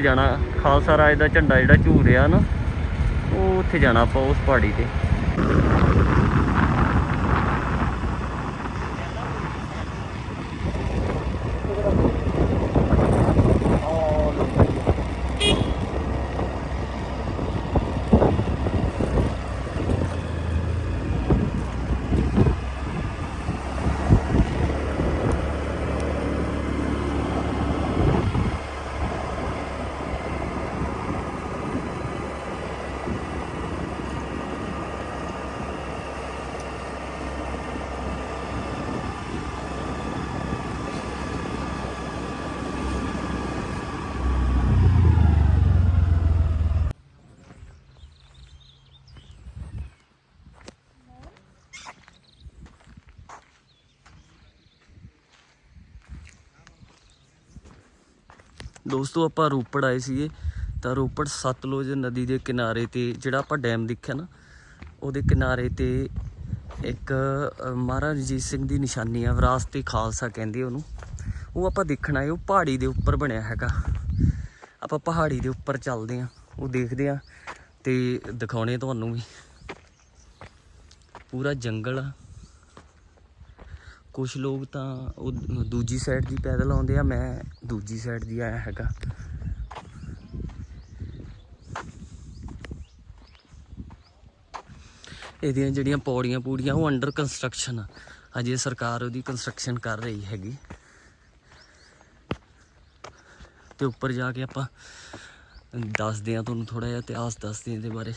ਉੱਥੇ ਜਾਣਾ, ਖਾਲਸਾ ਰਾਜ ਦਾ ਝੰਡਾ ਜਿਹੜਾ ਝੂਲ ਰਿਹਾ ਨਾ, ਉਹ ਉੱਥੇ ਜਾਣਾ ਆਪਾਂ ਉਸ ਪਹਾੜੀ ਤੇ। ਦੋਸਤੋ, ਆਪਾਂ ਰੋਪੜ ਆਏ ਸੀਗੇ। ਤਾਂ ਰੋਪੜ ਸਤਲੁਜ ਨਦੀ ਦੇ ਕਿਨਾਰੇ ਤੇ ਜਿਹੜਾ ਆਪਾਂ ਡੈਮ ਦੇਖਿਆ ਨਾ, ਉਹਦੇ ਕਿਨਾਰੇ ਤੇ ਇੱਕ ਮਹਾਰਾਜ ਰਣਜੀਤ ਸਿੰਘ ਦੀ ਨਿਸ਼ਾਨੀ ਆ, ਵਿਰਾਸਤੀ ਖਾਲਸਾ ਕਹਿੰਦੇ ਉਹਨੂੰ। ਉਹ ਆਪਾਂ ਦੇਖਣਾ ਹੈ ਉਹ ਪਹਾੜੀ ਦੇ ਉੱਪਰ ਬਣਿਆ ਹੈਗਾ। ਆਪਾਂ ਪਹਾੜੀ ਦੇ ਉੱਪਰ ਚੱਲਦੇ ਆ, ਉਹ ਦੇਖਦੇ ਆ ਤੇ ਦਿਖਾਉਣੇ ਤੁਹਾਨੂੰ ਵੀ। ਪੂਰਾ ਜੰਗਲ ਆ। ਕੁਝ ਲੋਕ ਤਾਂ ਉਹ ਦੂਜੀ ਸਾਈਡ ਦੀ ਪੈਦਲ ਆਉਂਦੇ ਆ, ਮੈਂ ਦੂਜੀ ਸਾਈਡ ਦੀ ਆਇਆ ਹੈਗਾ। ਇਹਦੀਆਂ ਜਿਹੜੀਆਂ ਪੌੜੀਆਂ ਪੂੜੀਆਂ, ਉਹ ਅੰਡਰ ਕੰਸਟਰਕਸ਼ਨ ਆ। ਅਜੇ ਸਰਕਾਰ ਉਹਦੀ ਕੰਸਟਰਕਸ਼ਨ ਕਰ ਰਹੀ ਹੈਗੀ। ਤੇ ਉੱਪਰ ਜਾ ਕੇ ਆਪਾਂ ਦੱਸਦੇ ਆ ਤੁਹਾਨੂੰ ਥੋੜਾ ਜਿਹਾ ਇਤਿਹਾਸ ਦੱਸਦੇ ਆ ਇਹਦੇ ਬਾਰੇ।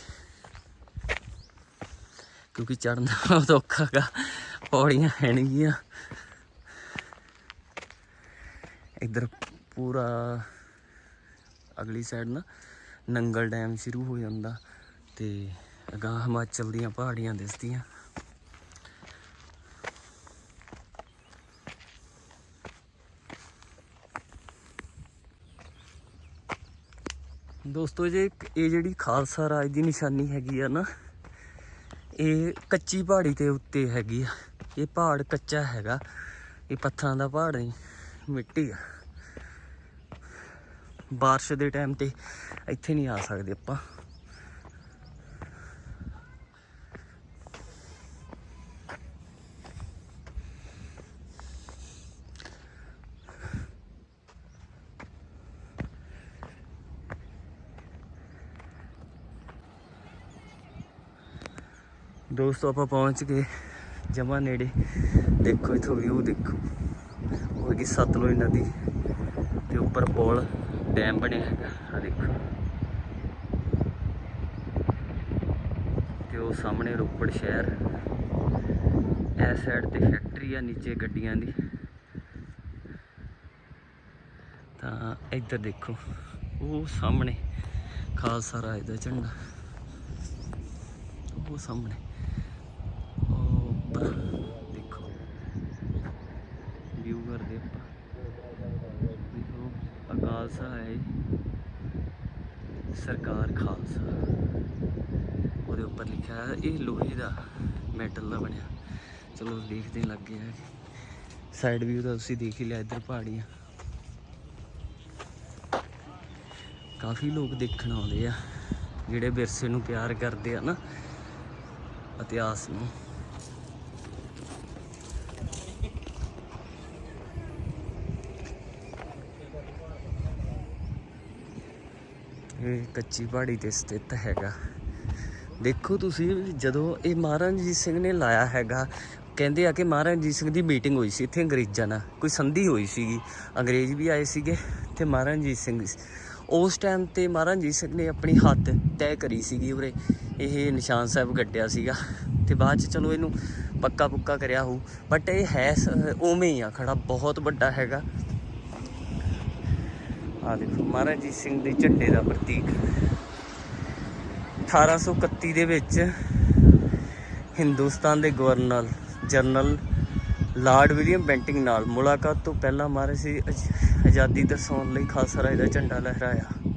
ਕਿਉਂਕਿ ਚੜਨਾ ਬਹੁਤ ਔਖਾ ਗਾ ਪੌੜੀਆਂ ਹੈ ਇੱਧਰ ਪੂਰਾ ਅਗਲੀ ਸਾਈਡ ਨਾ ਨੰਗਲ ਡੈਮ ਸ਼ੁਰੂ ਹੋ ਜਾਂਦਾ ਤੇ ਅਗਾਂਹ ਹਿਮਾਚਲ ਦੀਆਂ ਪਹਾੜੀਆਂ ਦਿਸਦੀਆਂ। ਦੋਸਤੋ, ਜੇ ਇਹ ਜਿਹੜੀ ਖਾਲਸਾ ਰਾਜ ਦੀ ਨਿਸ਼ਾਨੀ ਹੈਗੀ ਆ ਨਾ, ਇਹ ਕੱਚੀ ਪਹਾੜੀ ਤੇ ਉੱਤੇ ਹੈਗੀ ਆ। ਇਹ ਪਹਾੜ ਕੱਚਾ ਹੈਗਾ। ਇਹ ਪੱਥਰਾਂ ਦਾ ਪਹਾੜ ਨਹੀਂ ਮਿੱਟੀ ਆ। ਬਾਰਿਸ਼ ਦੇ ਟਾਈਮ ਤੇ ਇੱਥੇ ਨਹੀਂ ਆ ਸਕਦੇ ਆਪਾਂ। ਦੋਸਤੋ, ਆਪਾਂ ਪਹੁੰਚ ਗਏ। ਜਮਾ ਨੇੜੇ। ਦੇਖੋ ਇਥੋਂ ਵਿਊ ਦੇਖੋ। ਉਹ ਹੈਗੀ ਸਤਲੁਜ ਨਦੀ ਤੇ ਉੱਪਰ ਪੁਲ ਡੈਮ ਬਣਿਆ ਹੈਗਾ। ਆ ਦੇਖੋ। ਤੇ ਉਹ ਸਾਹਮਣੇ ਰੋਪੜ ਸ਼ਹਿਰ। ਇਸ ਸਾਈਡ ਤੇ ਫੈਕਟਰੀ ਆ, ਨੀਚੇ ਗੱਡੀਆਂ ਦੀ। ਤਾਂ ਇੱਧਰ ਦੇਖੋ। ਉਹ ਸਾਹਮਣੇ, ਖਾਲਸਾ ਰਾਜ ਦਾ ਝੰਡਾ। ਉਹ ਸਾਹਮਣੇ। ਉਹ ਦੇਖੋ। ਵਿਊ ਕਰਦੇ ਆਪਾਂ। ਦੇਖੋ, ਅਕਾਲਸਾ ਹੈ ਸਰਕਾਰ ਖਾਲਸਾ। ਉਹਦੇ ਉੱਪਰ ਲਿਖਿਆ ਹੈ, ਇਹ ਲੋਹੇ ਦਾ ਮੈਟਲ ਦਾ ਬਣਿਆ। ਚਲੋ, ਦੇਖਦੇ ਲੱਗ ਲੱਗੇ ਸਾਈਡ ਵਿਊ ਤਾਂ ਤੁਸੀਂ ਦੇਖ ਹੀ ਲਿਆ, ਇੱਧਰ ਪਹਾੜੀਆਂ। ਕਾਫੀ ਲੋਕ ਦੇਖਣ ਆਉਂਦੇ ਆ, ਜਿਹੜੇ ਵਿਰਸੇ ਨੂੰ ਪਿਆਰ ਕਰਦੇ ਆ ਨਾ ਇਤਿਹਾਸ ਨੂੰ। ਇਹ ਕੱਚੀ ਪਹਾੜੀ ਤੇ ਸਥਿਤ ਹੈਗਾ। ਦੇਖੋ ਤੁਸੀਂ ਜਦੋਂ ਇਹ ਮਹਾਰਾਜੀਤ ਸਿੰਘ ਨੇ ਲਾਇਆ ਹੈਗਾ, ਕਹਿੰਦੇ ਆ ਕਿ ਮਹਾਰਾਜ ਰਣਜੀਤ ਸਿੰਘ ਦੀ ਮੀਟਿੰਗ ਹੋਈ ਸੀ ਇੱਥੇ ਅੰਗਰੇਜ਼ਾਂ ਨਾਲ, ਕੋਈ ਸੰਧੀ ਹੋਈ ਸੀਗੀ। ਅੰਗਰੇਜ਼ ਵੀ ਆਏ ਸੀਗੇ ਤੇ ਮਹਾਰਾਜ ਰਣਜੀਤ ਸਿੰਘ ਵੀ ਉਸ ਟਾਈਮ ਤੇ ਮਹਾਰਾਜ ਰਣਜੀਤ ਸਿੰਘ ਨੇ ਆਪਣੀ ਹੱਦ ਤੈਅ ਕਰੀ ਸੀਗੀ ਉਰੇ, ਇਹ ਨਿਸ਼ਾਨ ਸਾਹਿਬ ਗੱਡਿਆ ਸੀਗਾ। ਤੇ ਬਾਅਦ ਚ ਚਲੋ ਇਹਨੂੰ ਪੱਕਾ ਪੁੱਕਾ ਕਰਿਆ ਹੋਊ ਬਟ ਇਹ ਹੈ ਸ- ਉਵੇਂ ਹੀ ਆ ਖੜਾ, ਬਹੁਤ ਵੱਡਾ ਹੈਗਾ। ਆ ਦੇਖੋ, ਮਹਾਰਾਜ ਸਿੰਘ ਦੇ ਝੰਡੇ ਦਾ ਪ੍ਰਤੀਕ। 1831 ਦੇ ਵਿੱਚ ਹਿੰਦੁਸਤਾਨ ਦੇ governor general Lord William Bentinck ਨਾਲ ਮੁਲਾਕਾਤ ਤੋਂ ਪਹਿਲਾਂ ਮਹਾਰਾਜ ਜੀ ਆਜ਼- ਆਜ਼ਾਦੀ ਦਰਸਾਉਣ ਲਈ ਖਾਲਸਾ ਰਾਜ ਦਾ ਝੰਡਾ ਲਹਿਰਾਇਆ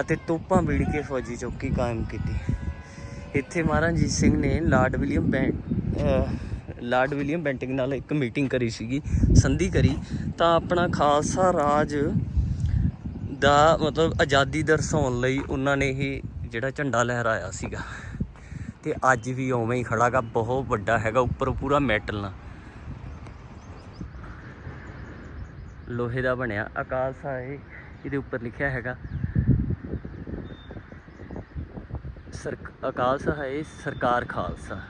ਅਤੇ ਤੋਪਾਂ ਵੀੜ ਕੇ ਫੌਜੀ ਚੌਕੀ ਕਾਇਮ ਕੀਤੀ। ਇੱਥੇ ਮਹਾਰਾਜ ਸਿੰਘ ਨੇ ਲਾਰਡ ਵਿਲੀਅਮ ਬੈਂ ਲਾਰਡ ਵਿਲੀਅਮ ਬੈਂਟਿੰਗ ਨਾਲ ਇੱਕ ਮੀਟਿੰਗ ਕਰੀ ਸੀਗੀ, ਸੰਧੀ ਕਰੀ। ਤਾਂ ਆਪਣਾ ਖਾਲਸਾ ਰਾਜ ਦਾ ਮਤਲਬ ਆਜ਼ਾਦੀ ਦਰਸਾਉਣ ਲਈ ਉਹਨਾਂ ਨੇ ਇਹ ਜਿਹੜਾ ਝੰਡਾ ਲਹਿਰਾਇਆ ਸੀਗਾ। ਤੇ ਅੱਜ ਵੀ ਉਵੇਂ ਹੀ ਖੜਾਗਾ ਬਹੁਤ ਵੱਡਾ ਹੈਗਾ ਉੱਪਰ ਪੂਰਾ ਮੈਟਲ ਨਾਲ ਲੋਹੇ ਦਾ ਬਣਿਆ ਅਕਾਲ ਸਾਹਿਬ ਇਹਦੇ ਉੱਪਰ ਲਿਖਿਆ ਹੈਗਾ। ਸਰ ਅਕਾਲ ਸਾਹਿਬ ਸਰਕਾਰ ਖਾਲਸਾ।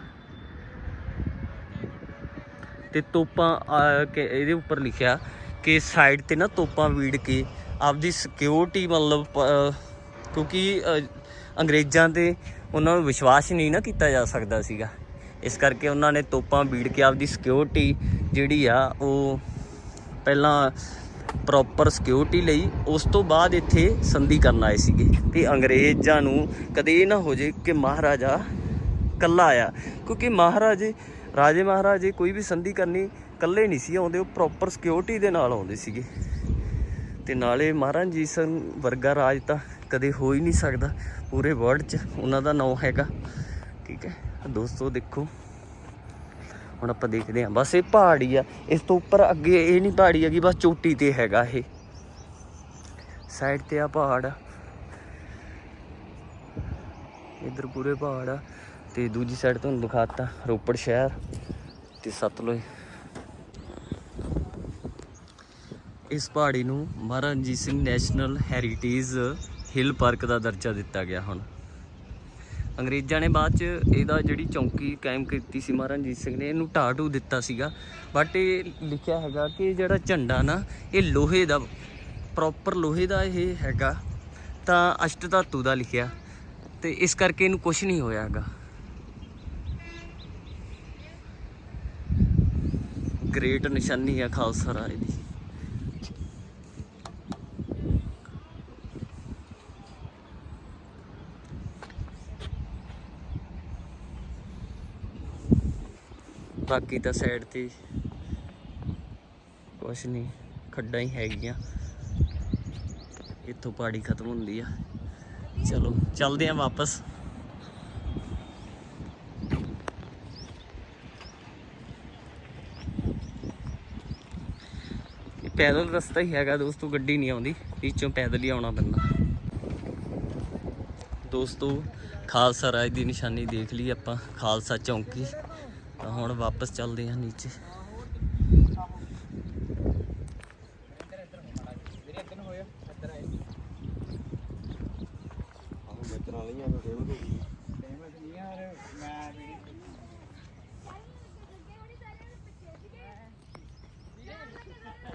ਤੇ ਤੋਪਾਂ ਆ, ਕਿ ਇਹਦੇ ਉੱਪਰ ਲਿਖਿਆ ਕਿ ਸਾਈਡ ਤੇ ਨਾ ਤੋਪਾਂ ਵੀੜ ਕੇ ਆਪਦੀ ਸਿਕਿਉਰਿਟੀ ਮਤਲਬ ਕਿਉਂਕਿ ਅੰਗਰੇਜ਼ਾਂ ਤੇ ਉਹਨਾਂ ਨੂੰ ਵਿਸ਼ਵਾਸ ਨਹੀਂ ਨਾ ਕੀਤਾ ਜਾ ਸਕਦਾ ਸੀਗਾ। ਇਸ ਕਰਕੇ ਉਹਨਾਂ ਨੇ ਤੋਪਾਂ ਬੀੜ ਕੇ ਆਪਦੀ ਸਿਕਿਉਰਿਟੀ ਜਿਹੜੀ ਆ, ਉਹ ਪਹਿਲਾਂ ਪ੍ਰੋਪਰ ਸਿਕਿਉਰਿਟੀ ਲਈ, ਉਸ ਤੋਂ ਬਾਅਦ ਇੱਥੇ ਸੰਧੀ ਕਰਨ ਆਏ ਸੀਗੇ। ਤੇ ਅੰਗਰੇਜ਼ਾਂ ਨੂੰ ਕਦੇ ਇਹ ਨਾ ਹੋ ਜੇ ਕਿ ਮਹਾਰਾਜਾ ਕੱਲਾ ਆਇਆ। ਕਿਉਂਕਿ ਮਹਾਰਾਜੇ, ਰਾਜੇ ਮਹਾਰਾਜੇ ਕੋਈ ਵੀ ਸੰਧੀ ਕਰਨੀ ਕੱਲੇ ਨਹੀਂ ਸੀ ਆਉਂਦੇ, ਉਹ ਪ੍ਰੋਪਰ ਸਿਕਿਉਰਿਟੀ ਦੇ ਨਾਲ ਆਉਂਦੇ ਸੀਗੇ। ਤੇ ਨਾਲੇ ਮਹਾਰਾਜ ਜੀ ਸਿੰਘ ਵਰਗਾ ਰਾਜ ਤਾਂ ਕਦੇ ਹੋ ਹੀ ਨਹੀਂ ਸਕਦਾ ਪੂਰੇ ਵਰਲਡ 'ਚ, ਉਹਨਾਂ ਦਾ ਨਾਮ ਹੈਗਾ। ਠੀਕ ਹੈ, ਦੋਸਤੋ ਦੇਖੋ। ਹੁਣ ਆਪਾਂ ਦੇਖਦੇ ਹਾਂ। ਬਸ ਇਹ ਪਹਾੜੀ ਆ, ਇਸ ਤੋਂ ਉੱਪਰ ਅੱਗੇ ਇਹ ਨਹੀਂ ਪਹਾੜੀ ਹੈਗੀ, ਬਸ ਚੋਟੀ ਤੇ ਹੈਗਾ ਇਹ। ਸਾਈਡ ਤੇ ਆ ਪਹਾੜ। ਆ ਇਧਰ ਪੂਰੇ ਪਹਾੜ ਆ। ਤੇ ਦੂਜੀ ਸਾਈਡ ਤੁਹਾਨੂੰ ਦਿਖਾਤਾ ਰੋਪੜ ਸ਼ਹਿਰ ਤੇ ਸਤਲੁਜ ਇਸ ਪਹਾੜੀ ਨੂੰ Maharaja Ranjit Singh national heritage hill park ਦਾ ਦਰਜਾ ਦਿੱਤਾ ਗਿਆ ਹੁਣ। ਅੰਗਰੇਜ਼ਾਂ ਨੇ ਬਾਅਦ ਚ ਇਹਦਾ ਜਿਹੜੀ ਚੌਂਕੀ ਕਾਇਮ ਕੀਤੀ ਸੀ ਮਹਾਰਾਜਾ ਰਣਜੀਤ ਸਿੰਘ ਨੇ, ਇਹਨੂੰ ਢਾਹ ਢੂ ਦਿੱਤਾ ਸੀਗਾ। ਬਟ ਇਹ ਲਿਖਿਆ ਹੈਗਾ ਕਿ ਜਿਹੜਾ ਝੰਡਾ ਨਾ, ਇਹ ਲੋਹੇ ਦਾ ਪ੍ਰੋਪਰ ਲੋਹੇ ਦਾ ਇਹ ਹੈਗਾ। ਤਾਂ ਅਸ਼ਟ ਧਾਤੂ ਦਾ ਲਿਖਿਆ। ਤੇ ਇਸ ਕਰਕੇ ਇਹਨੂੰ ਕੁਝ ਨਹੀਂ ਹੋਇਆ ਹੈਗਾ। ਗ੍ਰੇਟ ਨਿਸ਼ਾਨੀ ਆ ਖਾਲਸਾ ਰਾਜ ਦੀ। ਬਾਕੀ ਤਾਂ ਸਾਈਡ ਤੇ ਕੁਛ ਨਹੀਂ ਖੱਡਾਂ ਹੀ ਹੈਗੀਆਂ। ਇੱਥੋਂ ਪਹਾੜੀ ਖਤਮ ਹੁੰਦੀ ਆ। ਚਲੋ, ਚੱਲਦੇ ਆ ਵਾਪਸ। ਪੈਦਲ ਰਸਤਾ ਹੀ ਹੈਗਾ ਦੋਸਤੋ, ਗੱਡੀ ਨਹੀਂ ਆਉਂਦੀ। ਵਿੱਚੋਂ ਪੈਦਲ ਹੀ ਆਉਣਾ ਪੈਂਦਾ। ਦੋਸਤੋ, ਖਾਲਸਾ ਰਾਜ ਦੀ ਨਿਸ਼ਾਨੀ ਦੇਖ ਲਈ ਆਪਾਂ, ਖਾਲਸਾ ਚੌਂਕੀ। ਤਾਂ ਹੁਣ ਵਾਪਸ ਚੱਲਦੇ ਹਾਂ ਨੀਚੇ।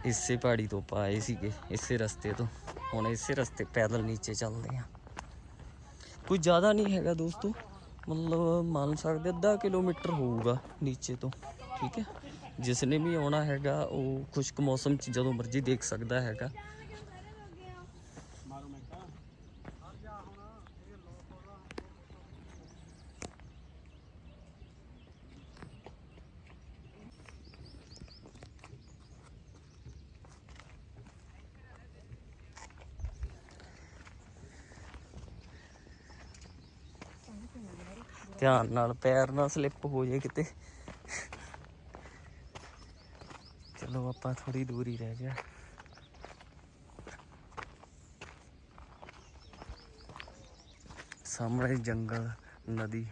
ਇਸੇ ਪਹਾੜੀ ਤੋਂ ਆਪਾਂ ਸੀਗੇ, ਇਸੇ ਰਸਤੇ ਤੋਂ। ਹੁਣ ਇਸੇ ਰਸਤੇ ਪੈਦਲ ਨੀਚੇ ਚੱਲਦੇ ਆ ਕੋਈ ਜ਼ਿਆਦਾ ਨਹੀਂ ਹੈਗਾ ਦੋਸਤੋ। ਮਤਲਬ ਮੰਨ ਸਕਦੇ ਅੱਧਾ ਕਿਲੋਮੀਟਰ ਹੋਊਗਾ ਨੀਚੇ ਤੋਂ, ਠੀਕ ਹੈ? ਜਿਸ ਨੇ ਵੀ ਆਉਣਾ ਹੈਗਾ, ਉਹ ਖੁਸ਼ਕ ਮੌਸਮ 'ਚ ਜਦੋਂ ਮਰਜ਼ੀ ਦੇਖ ਸਕਦਾ ਹੈਗਾ। ਧਿਆਨ ਨਾਲ, ਪੈਰ ਨਾ ਸਲਿੱਪ ਹੋ ਜਾਏ ਕਿਤੇ। ਚਲੋ ਆਪਾਂ ਥੋੜੀ ਦੂਰ ਹੀ ਰਹਿ ਗਿਆ ਸਾਹਮਣੇ ਜੰਗਲ, ਨਦੀ।